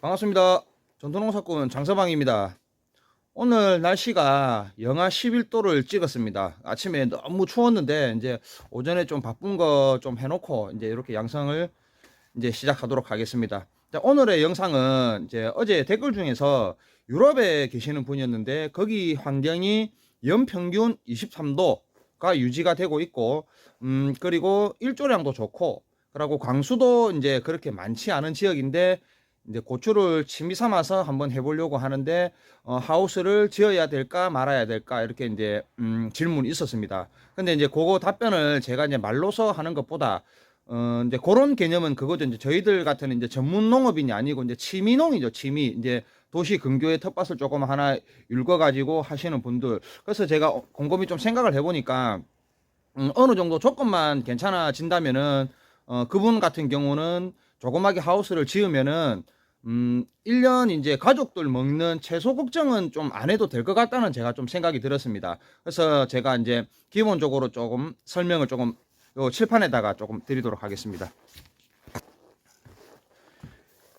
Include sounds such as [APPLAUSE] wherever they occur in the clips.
반갑습니다. 전통농사꾼 장서방입니다. 오늘 날씨가 영하 11도를 찍었습니다. 아침에 너무 추웠는데 이제 오전에 좀 바쁜 거 좀 해놓고 이제 이렇게 양성을 이제 시작하도록 하겠습니다. 자, 오늘의 영상은 이제 어제 댓글 중에서 유럽에 계시는 분이었는데 거기 환경이 연평균 23도가 유지가 되고 있고 음 그리고 일조량도 좋고 그리고 광수도 이제 그렇게 많지 않은 지역인데 이제 고추를 취미 삼아서 한번 해보려고 하는데 어, 하우스를 지어야 될까 말아야 될까 이렇게 이제 음, 질문이 있었습니다. 근데 이제 그거 답변을 제가 이제 말로서 하는 것보다 어, 이제 그런 개념은 그거죠. 이제 저희들 같은 이제 전문 농업인이 아니고 이제 취미농이죠. 취미 이제 도시 근교에 텃밭을 조금 하나 읽어가지고 하시는 분들. 그래서 제가 어, 곰곰이 좀 생각을 해보니까 음, 어느 정도 조건만 괜찮아진다면은 어, 그분 같은 경우는 조그맣게 하우스를 지으면은 음, 1년 이제 가족들 먹는 채소 걱정은 좀 안 해도 될 것 같다는 제가 좀 생각이 들었습니다. 그래서 제가 이제 기본적으로 조금 설명을 조금 요 칠판에다가 조금 드리도록 하겠습니다.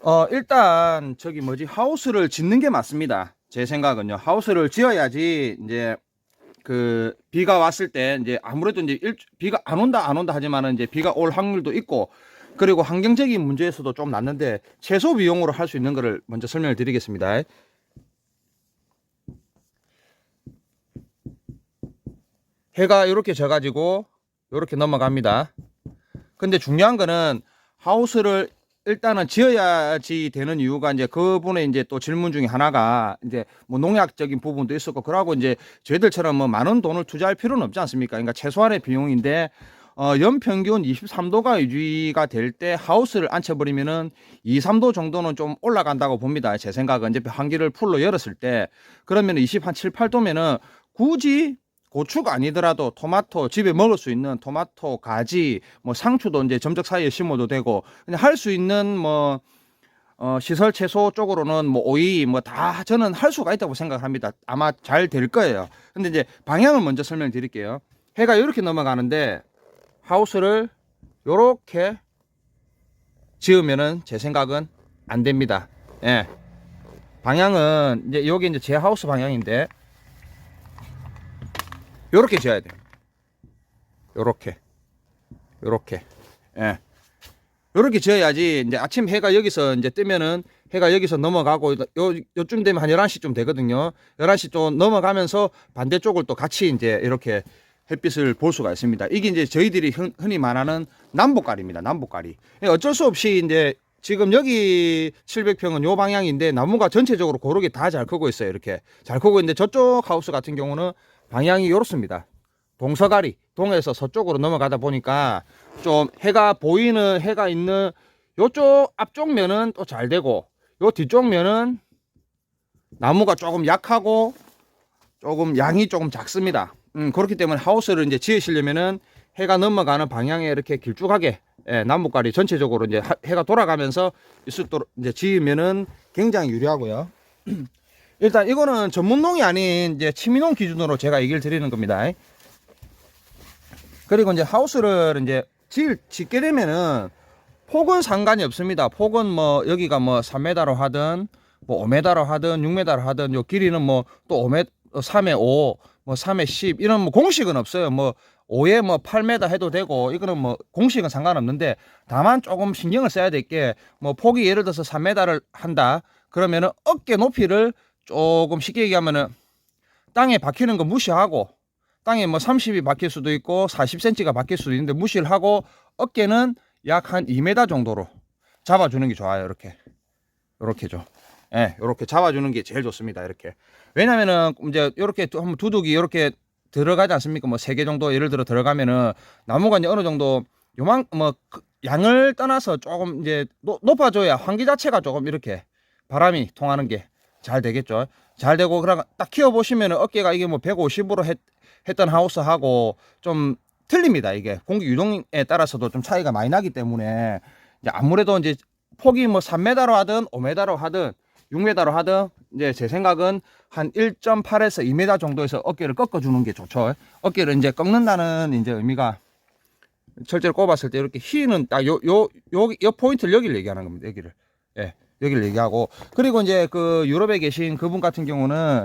어, 일단 저기 뭐지 하우스를 짓는 게 맞습니다. 제 생각은요. 하우스를 지어야지 이제 그 비가 왔을 때 이제 아무래도 이제 일, 비가 안 온다 안 온다 하지만은 이제 비가 올 확률도 있고 그리고 환경적인 문제에서도 좀 낫는데 최소 비용으로 할 수 있는 거를 먼저 설명을 드리겠습니다. 해가 이렇게 져가지고 이렇게 넘어갑니다. 근데 중요한 거는 하우스를 일단은 지어야지 되는 이유가 이제 그분의 이제 또 질문 중에 하나가 이제 뭐 농약적인 부분도 있었고 그러고 이제 저희들처럼 뭐 많은 돈을 투자할 필요는 없지 않습니까? 그러니까 최소한의 비용인데 어, 연평균 23도가 유지가 될 때 하우스를 앉혀버리면은 2, 3도 정도는 좀 올라간다고 봅니다. 제 생각은 이제 환기를 풀로 열었을 때 그러면 20, 한 7, 8도면은 굳이 고추가 아니더라도 토마토 집에 먹을 수 있는 토마토, 가지, 뭐 상추도 이제 점적 사이에 심어도 되고 그냥 할 수 있는 뭐 어, 시설 채소 쪽으로는 뭐 오이 뭐 다 저는 할 수가 있다고 생각합니다. 아마 잘 될 거예요. 근데 이제 방향을 먼저 설명드릴게요. 해가 이렇게 넘어가는데 하우스를 요렇게 지으면은 제 생각은 안 됩니다. 예. 방향은 이제 여기 이제 제 하우스 방향인데 요렇게 지어야 돼요. 요렇게. 요렇게. 예. 요렇게 지어야지 이제 아침 해가 여기서 이제 뜨면은 해가 여기서 넘어가고 요 요쯤 되면 한 11시쯤 되거든요. 11시 좀 넘어가면서 반대쪽을 또 같이 이제 이렇게 햇빛을 볼 수가 있습니다. 이게 이제 저희들이 흔, 흔히 말하는 남복가리입니다. 남복가리. 어쩔 수 없이 이제 지금 여기 700평은 요 방향인데 나무가 전체적으로 고르게 다 잘 크고 있어요. 이렇게 잘 크고 있는데 저쪽 하우스 같은 경우는 방향이 이렇습니다. 동서가리, 동에서 서쪽으로 넘어가다 보니까 좀 해가 보이는 해가 있는 요쪽 앞쪽 면은 또 잘 되고 요 뒤쪽 면은 나무가 조금 약하고 조금 양이 조금 작습니다. 음, 그렇기 때문에 하우스를 이제 지으시려면은 해가 넘어가는 방향에 이렇게 길쭉하게 예, 나무가리 전체적으로 이제 하- 해가 돌아가면서 있을 도 이제 지으면은 굉장히 유리하고요. 일단 이거는 전문농이 아닌 이제 취미농 기준으로 제가 얘기를 드리는 겁니다. 그리고 이제 하우스를 이제 질 짓게 되면은 폭은 상관이 없습니다. 폭은 뭐 여기가 뭐 3m로 하든 뭐 5m로 하든 6m로 하든 요 길이는 뭐 또 5m 3에 5, 뭐 3에 10 이런 뭐 공식은 없어요. 뭐 5에 뭐 8m 해도 되고 이거는 뭐 공식은 상관없는데 다만 조금 신경을 써야 될 게 뭐 폭이 예를 들어서 3m를 한다. 그러면은 어깨 높이를 조금 쉽게 얘기하면은 땅에 박히는 거 무시하고 땅에 뭐 30이 박힐 수도 있고 40cm가 박힐 수도 있는데 무시를 하고 어깨는 약 한 2m 정도로 잡아주는 게 좋아요. 이렇게 이렇게죠. 예, 이렇게 잡아주는 게 제일 좋습니다. 이렇게 왜냐면은 이제 이렇게 두둑이 이렇게 들어가지 않습니까? 뭐 세 개 정도 예를 들어 들어가면은 나무가 이제 어느 정도 요만 뭐 그- 양을 떠나서 조금 이제 노- 높아져야 환기 자체가 조금 이렇게 바람이 통하는 게 잘 되겠죠. 잘 되고 그러딱 키워 보시면은 어깨가 이게 뭐 150으로 했, 했던 하우스하고 좀 틀립니다. 이게 공기 유동에 따라서도 좀 차이가 많이 나기 때문에 이제 아무래도 이제 폭이 뭐 3m로 하든 5m로 하든 6m로 하든 이제 제 생각은 한 1.8에서 2m 정도에서 어깨를 꺾어 주는 게 좋죠. 어깨를 이제 꺾는다는 이제 의미가 철제를 꼽았을 때 이렇게 휘는 딱 요 요 요 요 포인트를 여기를 얘기하는 겁니다. 여기를. 예. 여기를 얘기하고 그리고 이제 그 유럽에 계신 그분 같은 경우는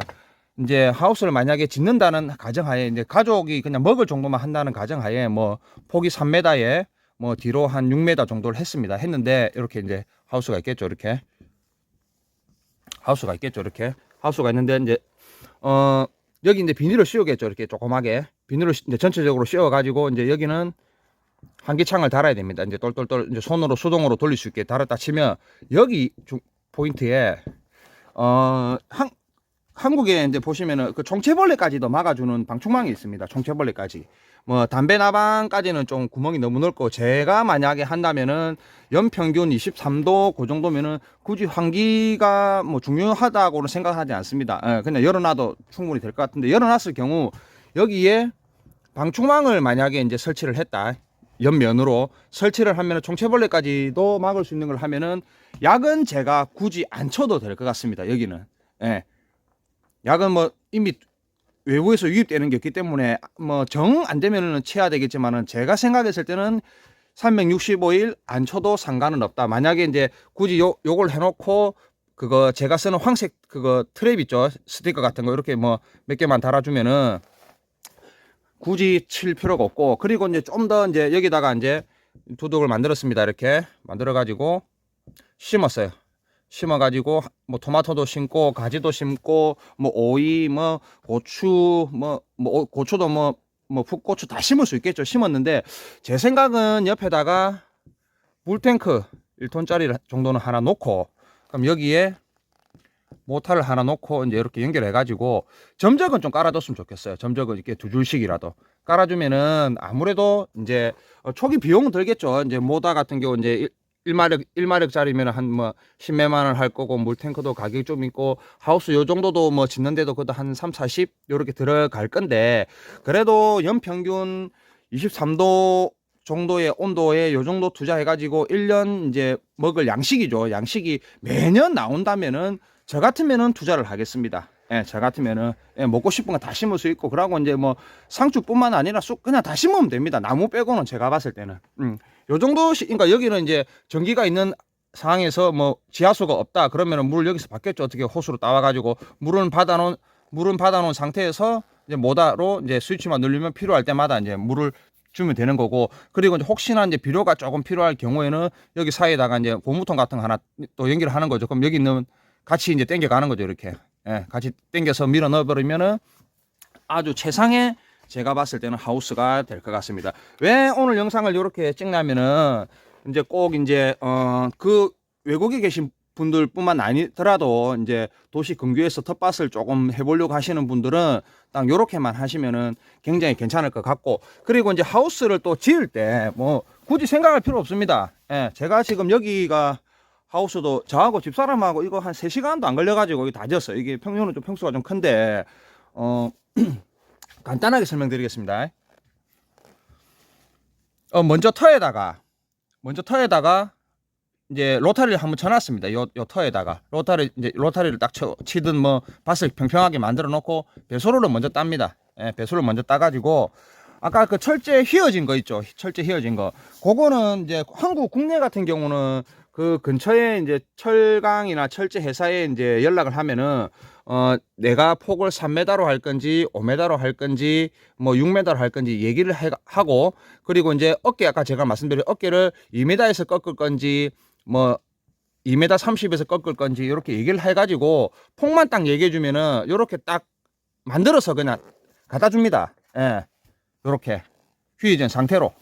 이제 하우스를 만약에 짓는다는 가정하에 이제 가족이 그냥 먹을 정도만 한다는 가정하에 뭐 폭이 3m에 뭐 뒤로 한 6m 정도를 했습니다. 했는데 이렇게 이제 하우스가 있겠죠. 이렇게 하우스가 있겠죠. 이렇게 하우스가 있는데 이제 어 여기 이제 비닐을 씌우겠죠. 이렇게 조그맣게 비닐을 씌- 이제 전체적으로 씌워 가지고 이제 여기는 한기창을 달아야 됩니다. 이제 똘똘똘 이제 손으로 수동으로 돌릴 수 있게 달았다 치면 여기 중, 포인트에 어 한, 한국에 이제 보시면은 그 총체벌레까지도 막아주는 방충망이 있습니다. 총체벌레까지. 뭐 담배 나방까지는 좀 구멍이 너무 넓고 제가 만약에 한다면은 연평균 23도 그 정도면은 굳이 환기가 뭐 중요하다고는 생각하지 않습니다. 예, 그냥 열어놔도 충분히 될 것 같은데 열어놨을 경우 여기에 방충망을 만약에 이제 설치를 했다. 옆면으로 설치를 하면은 총체벌레까지도 막을 수 있는 걸 하면은 약은 제가 굳이 안 쳐도 될 것 같습니다. 여기는. 예. 약은 뭐 이미 외부에서 유입되는 게 있기 때문에 뭐 정 안 되면은 쳐야 되겠지만은 제가 생각했을 때는 365일 안 쳐도 상관은 없다. 만약에 이제 굳이 요 요걸 해놓고 그거 제가 쓰는 황색 그거 트랩 있죠 스티커 같은 거 이렇게 뭐 몇 개만 달아주면은 굳이 칠 필요가 없고 그리고 이제 좀 더 이제 여기다가 이제 두둑을 만들었습니다. 이렇게 만들어 가지고 심었어요. 심어 가지고 뭐 토마토도 심고 가지도 심고 뭐 오이 뭐 고추 뭐, 뭐 고추도 뭐뭐 풋고추 다 심을 수 있겠죠. 심었는데 제 생각은 옆에다가 물탱크 1톤짜리 정도는 하나 놓고 그럼 여기에 모타를 하나 놓고 이제 이렇게 연결해 가지고 점적은 좀 깔아줬으면 좋겠어요. 점적은 이렇게 두 줄씩이라도 깔아주면은 아무래도 이제 어, 초기 비용은 들겠죠. 이제 모다 같은 경우 이제 1마력 1마력짜리면 한뭐 10몇만 원 할 거고 물탱크도 가격이 좀 있고 하우스 요 정도도 뭐 짓는데도 그것도 한 3, 40 요렇게 들어갈 건데 그래도 연평균 23도 정도의 온도에 요 정도 투자해 가지고 1년 이제 먹을 양식이죠. 양식이 매년 나온다면은 저 같으면은 투자를 하겠습니다. 예, 저 같으면은 예, 먹고 싶은 거 다 심을 수 있고 그러고 이제 뭐 상추뿐만 아니라 쑥 그냥 다 심으면 됩니다. 나무 빼고는 제가 봤을 때는. 음. 요 정도 시, 그러니까 여기는 이제 전기가 있는 상황에서 뭐 지하수가 없다 그러면은 물을 여기서 받겠죠. 어떻게 호수로 따와 가지고 물은 받아 놓은 물은 받아 놓은 상태에서 이제 모다로 이제 스위치만 누르면 필요할 때마다 이제 물을 주면 되는 거고 그리고 이제 혹시나 이제 비료가 조금 필요할 경우에는 여기 사이에다가 이제 고무통 같은 거 하나 또 연결을 하는 거죠. 그럼 여기 있는 같이 이제 땡겨 가는 거죠. 이렇게. 예, 같이 땡겨서 밀어 넣어 버리면은 아주 최상의 제가 봤을 때는 하우스가 될 것 같습니다. 왜 오늘 영상을 이렇게 찍냐면은 이제 꼭 이제 어 그 외국에 계신 분들뿐만 아니더라도 이제 도시 근교에서 텃밭을 조금 해보려고 하시는 분들은 딱 요렇게만 하시면은 굉장히 괜찮을 것 같고 그리고 이제 하우스를 또 지을 때 뭐 굳이 생각할 필요 없습니다. 예, 제가 지금 여기가 하우스도 저하고 집사람하고 이거 한 3시간도 안 걸려가지고 다 지었어요. 이게 평균은 좀 평수가 좀 큰데, 어, [CLEARS THROAT] 간단하게 설명드리겠습니다. 어, 먼저 터에다가, 먼저 터에다가, 이제 로타리를 한번 쳐놨습니다. 요, 요 터에다가. 로타리, 이제 로타리를 딱 쳐, 치든 뭐, 밭을 평평하게 만들어 놓고, 배소로를 먼저 땁니다. 예, 배소를 먼저 따가지고, 아까 그 철제 휘어진 거 있죠. 철제 휘어진 거. 그거는 이제 한국 국내 같은 경우는 그 근처에 이제 철강이나 철제 회사에 이제 연락을 하면은 어 내가 폭을 3m로 할 건지 5m로 할 건지 뭐 6m로 할 건지 얘기를 해, 하고 그리고 이제 어깨 아까 제가 말씀드린 어깨를 2m에서 꺾을 건지 뭐 2m 30에서 꺾을 건지 이렇게 얘기를 해 가지고 폭만 딱 얘기해 주면은 요렇게 딱 만들어서 그냥 갖다 줍니다. 예. 요렇게 휘어진 상태로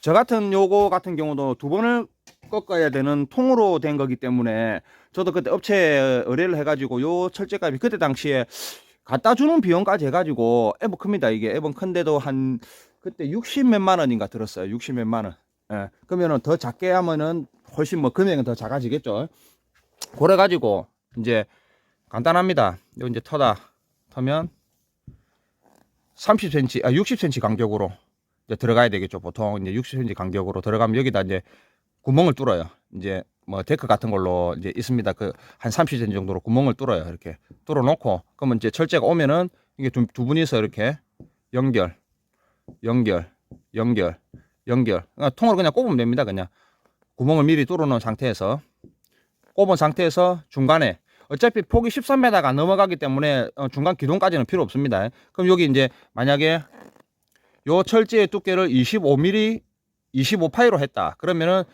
저 같은 요거 같은 경우도 두 번을 꺾어야 되는 통으로 된 거기 때문에 저도 그때 업체 의뢰를 해가지고 요 철제값이 그때 당시에 갖다 주는 비용까지 해가지고 에버 큽니다 이게 에버 큰데도 한 그때 60 몇만 원인가 들었어요 60 몇만 원 예. 그러면은 더 작게 하면은 훨씬 뭐 금액은 더 작아지겠죠 그래 가지고 이제 간단합니다 요 이제 터다 터면 30cm 아 60cm 간격으로 이제 들어가야 되겠죠 보통 이제 60cm 간격으로 들어가면 여기다 이제 구멍을 뚫어요. 이제 뭐 데크 같은 걸로 이제 있습니다. 그 한 30cm 정도로 구멍을 뚫어요. 이렇게 뚫어 놓고 그러면 이제 철제가 오면은 이게 두, 두 분이서 이렇게 연결, 연결, 연결, 연결. 그러니까 통으로 그냥 꼽으면 됩니다. 그냥 구멍을 미리 뚫어 놓은 상태에서 꼽은 상태에서 중간에 어차피 폭이 13m가 넘어가기 때문에 어, 중간 기둥까지는 필요 없습니다. 그럼 여기 이제 만약에 요 철제의 두께를 25mm, 25파이로 했다. 그러면은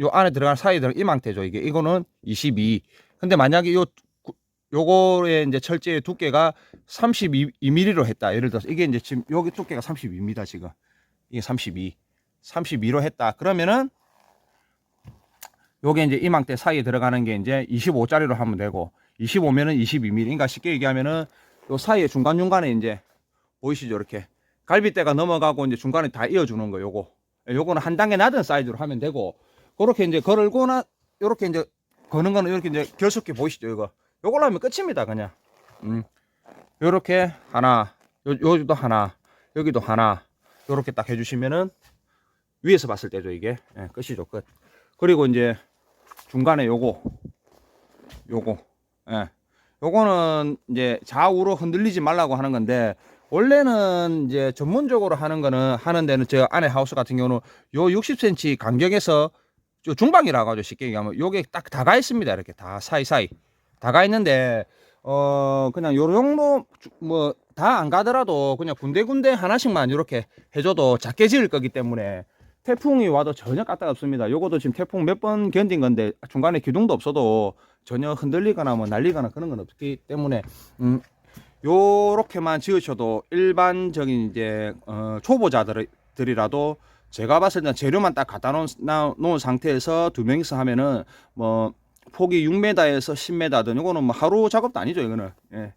요 안에 들어간 사이에 들어간 이망태죠. 이게 이거는 22. 근데 만약에 요 구- 요거의 이제 철제의 두께가 32mm로 했다. 예를 들어서 이게 이제 지금 여기 두께가 32입니다. 지금 이게 32, 32로 했다. 그러면은 요게 이제 이망대 사이에 들어가는 게 이제 25짜리로 하면 되고 25면은 22mm. 그러니까 쉽게 얘기하면은 요 사이에 중간 중간에 이제 보이시죠? 이렇게 갈비대가 넘어가고 이제 중간에 다 이어주는 거 요거. 예, 요거는 한 단계 낮은 사이즈로 하면 되고 그렇게 이제 걸거나 요렇게 이제 거는 거는 이렇게 이제 결속기 보이시죠? 이거. 요걸로 하면 끝입니다. 그냥. 음. 요렇게 하나, 요, 여기도 하나, 여기도 하나, 요렇게 딱 해주시면은 위에서 봤을 때죠, 이게. 예, 끝이죠, 끝. 그리고 이제 중간에 요거, 요거, 예. 요거는 이제 좌우로 흔들리지 말라고 하는 건데, 원래는 이제 전문적으로 하는 거는 하는 데는 저 안에 하우스 같은 경우는 요 60cm 간격에서 저 중방이라고 하죠 쉽게 얘기하면 요게 딱 다가 있습니다 이렇게 다 사이사이 다가 있는데 어 그냥 요 정도 뭐 다 안 가더라도 그냥 군데군데 하나씩만 이렇게 해줘도 작게 지을 거기 때문에 태풍이 와도 전혀 까딱 없습니다. 요거도 지금 태풍 몇 번 견딘 건데 중간에 기둥도 없어도 전혀 흔들리거나 뭐 날리거나 그런 건 없기 때문에 음 요렇게만 지으셔도 일반적인 이제 어, 초보자들이라도 제가 봤을 때 재료만 딱 갖다 놓은, 나- 놓은 상태에서 두 명이서 하면은 뭐 폭이 6m에서 10m든 이거는 뭐 하루 작업도 아니죠 이거는. 예.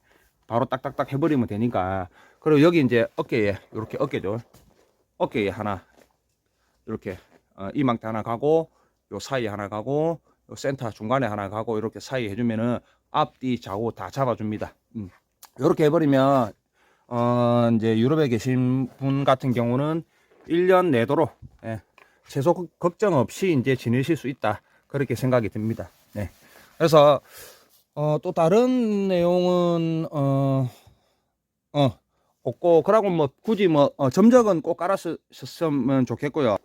바로 딱딱딱 해버리면 되니까. 그리고 여기 이제 어깨에 이렇게 어깨죠. 어깨에 하나 이렇게 어, 이망대 하나 가고 요 사이에 하나 가고 요 센터 중간에 하나 가고 이렇게 사이 해주면은 앞뒤 좌우 다 잡아줍니다 음. 이렇게 해버리면 어 이제 유럽에 계신 분 같은 경우는 1년 내도록 예, 최소 걱- 걱정 없이 이제 지내실 수 있다 그렇게 생각이 듭니다. 네. 그래서 어, 또 다른 내용은 어, 어 없고 그러고 뭐 굳이 뭐 어, 점적은 꼭 깔았으면 좋겠고요.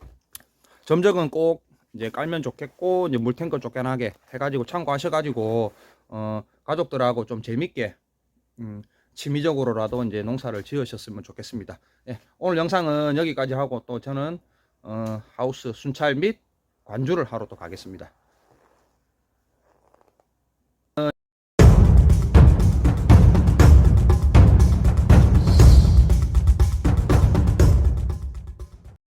점적은 꼭 이제 깔면 좋겠고 이제 물탱크 쫓겨나게 해가지고 참고하셔가지고 어, 가족들하고 좀 재밌게 음, 취미적으로라도 이제 농사를 지으셨으면 좋겠습니다. 예, 오늘 영상은 여기까지 하고 또 저는 어, 하우스 순찰 및 관주를 하러 또 가겠습니다.